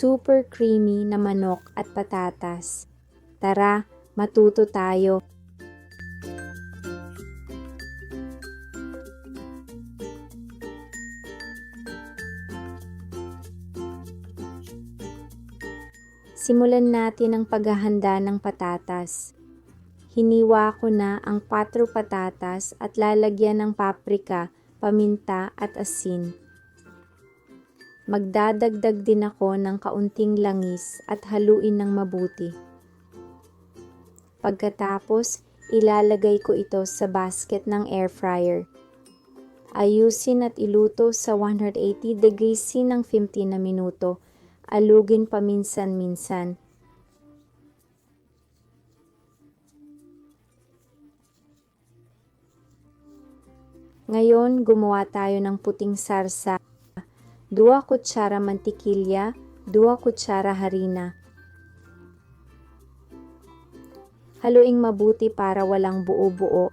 super creamy na manok at patatas. Tara, matuto tayo. Simulan natin ang paghahanda ng patatas. Hiniwa ko na ang 4 patatas at lalagyan ng paprika, paminta at asin. Magdadagdag din ako ng kaunting langis at haluin ng mabuti. Pagkatapos, ilalagay ko ito sa basket ng air fryer. Ayusin at iluto sa 180 degrees C ng 15 na minuto. Alugin paminsan-minsan. Ngayon, gumawa tayo ng puting sarsa. 2 kutsara mantikilya, 2 kutsara harina. Haluing mabuti para walang buo-buo.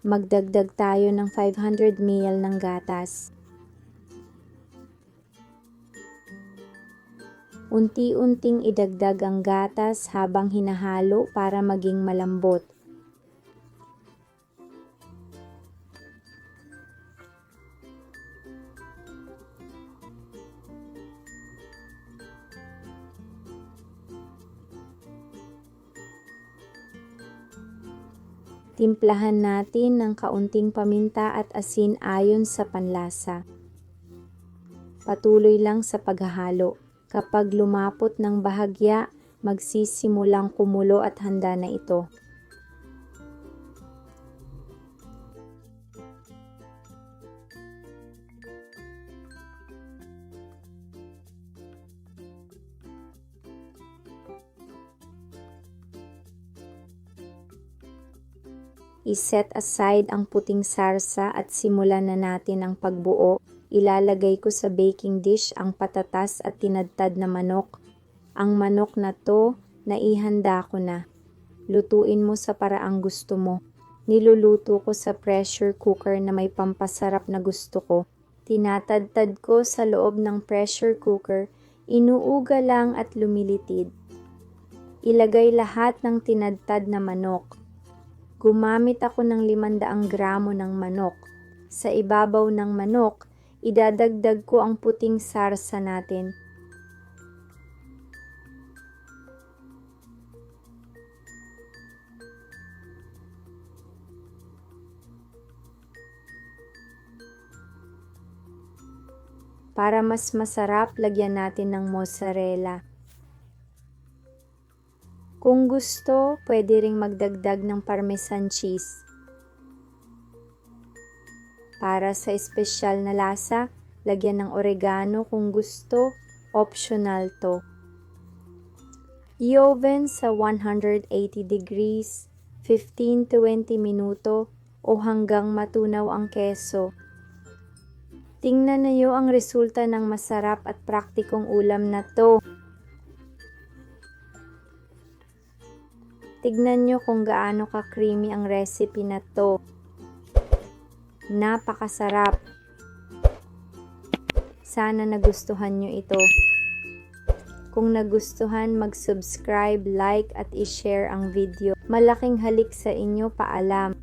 Magdagdag tayo ng 500 ml ng gatas. Unti-unting idagdag ang gatas habang hinahalo para maging malambot. Timplahan natin ng kaunting paminta at asin ayon sa panlasa. Patuloy lang sa paghahalo. Kapag lumapot ng bahagya, magsisimulang kumulo at handa na ito. I-set aside ang puting sarsa at simulan na natin ang pagbuo. Ilalagay ko sa baking dish ang patatas at tinadtad na manok. Ang manok na to, naihanda ko na. Lutuin mo sa paraang gusto mo. Niluluto ko sa pressure cooker na may pampasarap na gusto ko. Tinatadtad ko sa loob ng pressure cooker, inuuga lang at lumilitid. Ilagay lahat ng tinadtad na manok. Gumamit ako ng 500 gramo ng manok. Sa ibabaw ng manok, idadagdag ko ang puting sarsa natin. Para mas masarap, lagyan natin ng mozzarella. Kung gusto, pwede ring magdagdag ng parmesan cheese. Para sa espesyal na lasa, lagyan ng oregano kung gusto, optional to. I-oven sa 180 degrees, 15 to 20 minuto o hanggang matunaw ang keso. Tingnan niyo ang resulta ng masarap at praktikong ulam na to. Tignan nyo kung gaano ka-creamy ang recipe na to. Napakasarap. Sana nagustuhan nyo ito. Kung nagustuhan, mag-subscribe, like at i-share ang video. Malaking halik sa inyo, paalam.